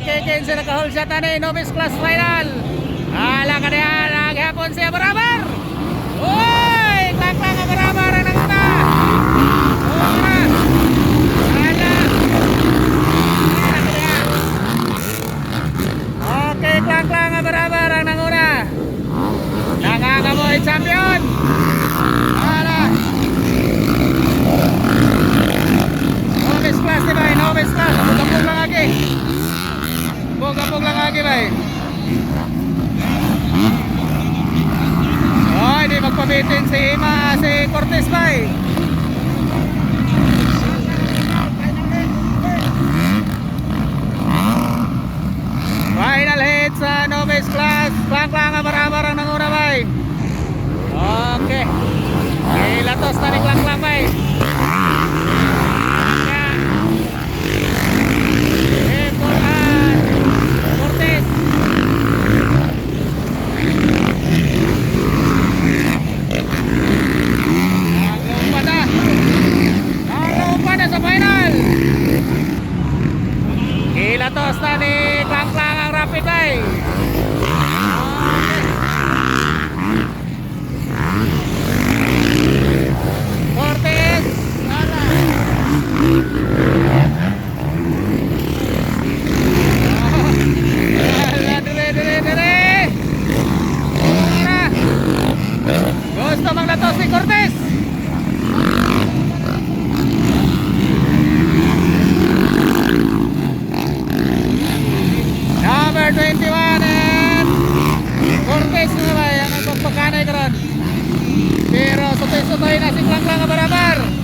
si nakahol siya tani novice class final. Ala ka niya naghapon siya barabar. Uy, takla ka barabar ang nanguna. Una. Ala. Okay, klak-klak nga barabar ang nanguna. Nangangamoy champion. Ala. Novice class di ba? Novice class. Bugapog lang lagi. Lagi ba? Oh, hindi magpabitin si Ima, si Cortez ba? Final hit sa novice class. Klak-klak nga barabar ang nanguna ba? Okay. Pilatos na ni Klangklang ang rapid ay. Gusto mang latos ni Cortez. Sanay karon. Pero sotoy sotoy na si Klangklang kabar-abar.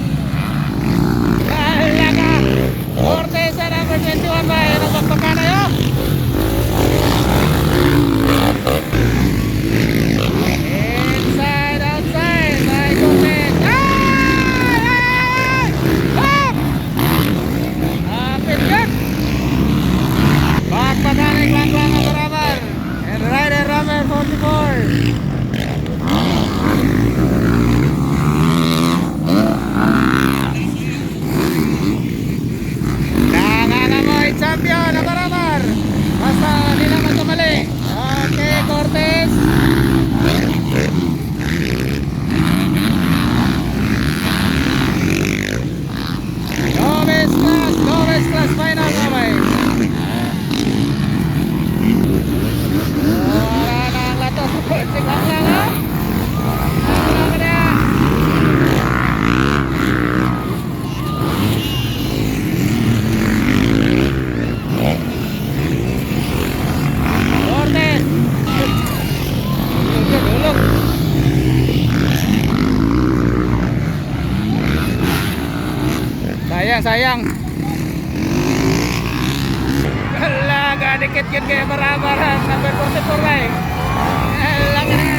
sayang sayang. Alah, gak dikit-kit kayak bara-bara sampai porte-porte lah